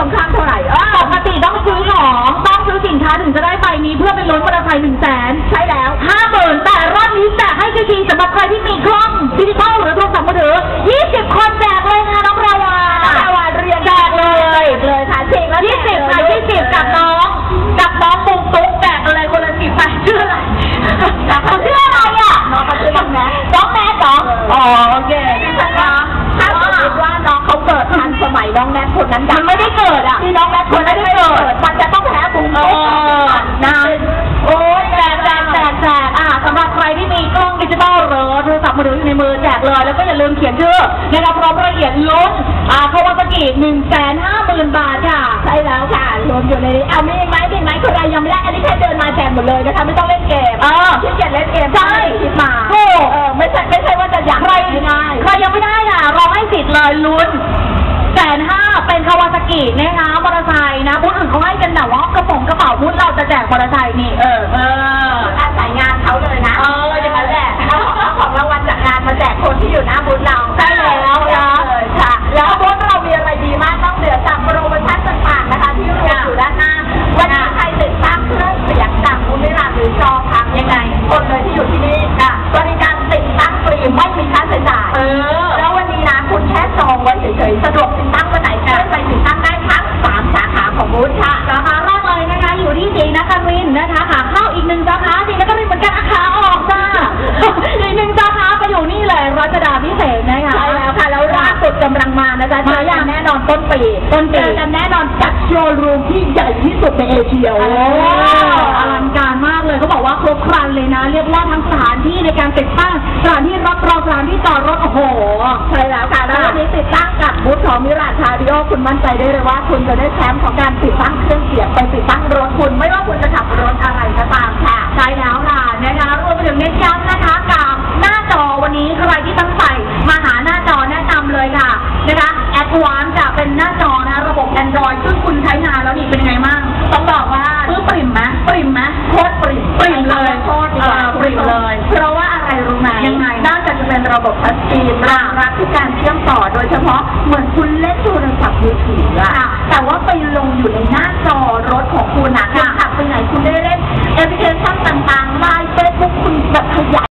สงครามเท่าไหร่เออปกติต้องซื้อของต้องซื้อสินค้าถึงจะได้ใบนี้เพื่อเป็นลุ้นมอเตอร์ไซค์หนึ่งแสนใช่แล้วห้าหมื่นแต่รอบนี้แจกให้ฟรีๆสำหรับใครที่มีกล้องดิจิทัลหรือโทรศัพท์มือถือ20คนแจกเลยค่ะน้องราวาน้องราวาเรียนแจกเลยเลยค่ะฉีกแล้วยี่สิบค่ะยี่สิบกับน้อง กับน้องปุงตุ๊กแจกอะไรคนละสิบไปชื่ออะไรเขาชื่ออะไรอะน้องเขาชื่อน้องแนทน้องแม่เหรออ๋อโอเคถ้าสมมติว่าน้องเขาเกิดทันสมัยน้องแนทคนนั้นมันไม่ได้เกิดอะที่น้องแนทคนนั้นไม่เกิดมันจะต้องแพ้บุ้งเอตุ๊กอนะโอ้ยแจกแจกแจกแจกอะสำหรับใครที่มีกล้องดิจิตอลหรือโทรศัพท์มือถืออยู่ในมือแจกเลย แล้วก็อย่าลืมเขียนชื่อนะครับพร้อมรายละเอียดลุ้นอ่าคาวาซากิหนึ่งแสนห้าหมื่นบาทค่ะใช่แล้วค่ะรวมอยู่ในนี้เอามีอีกไหมมีอีกไหมคนใดยังไม่ได้อันนี้แค่เดินมาแจกหมดเลยนะคะไม่ต้องเล่นเกมเออขี้เกียจเล่นเกมใช่คิดมาถูกเออไม่ใช่ไม่ใช่ว่าจะอยากใครง่ายใครยังไม่ได้ค่ะเราให้สิทธิ์เลยลุ้นแสนห้าเป็นคาวาซากินะคะ นะบูธอื่นเขาให้กันแต่ว่ากระป๋องกระเป๋าบูธเราจะแจกมอเตอร์ไซค์นี่เออเออ มานะจ๊ะมาเจอยักันงแน่นอนต้นปีต้นปีเจอกันแน่นอนกับโชว์รูมที่ใหญ่ที่สุดในเอเชียโอ้อลังการมากเลยเขาบอกว่าครบครันเลยนะ เรียกว่าทั้งสถานที่ในการติดตั้งสถานที่รับรองสถานที่จอดรถโอ้โห ใช่แล้วค่ะแล้ววันนี้ติดตั้งกับบูธของมิราคาริโอคุณมั่นใจได้เลยว่า คุณจะได้แชมป์ของการติดตั้งเครื่องเสียงไปติดตั้งรถคุณไม่ ใช้งานแล้วนี่เป็นไงบ้างต้องบอกว่าปื้มปริ่มไหมปริ่มไหมโคตรปริ่มปริ่มเลยโคตรดีกว่าเออปริ่มเลย เพราะว่าอะไรรู้ไหมยังไงนอกจากจะเป็นระบบทัชสกรีนรองรับที่การเชื่อมต่อโดยเฉพาะเหมือนคุณเล่นโทรศัพท์มือถืออะแต่ว่าไปลงอยู่ในหน้าจอรถของคุณนะคุณขับไปไหนคุณได้เล่นแอปพลิเคชันต่างๆไลน์เฟซบุ๊กคุณแบบขยาย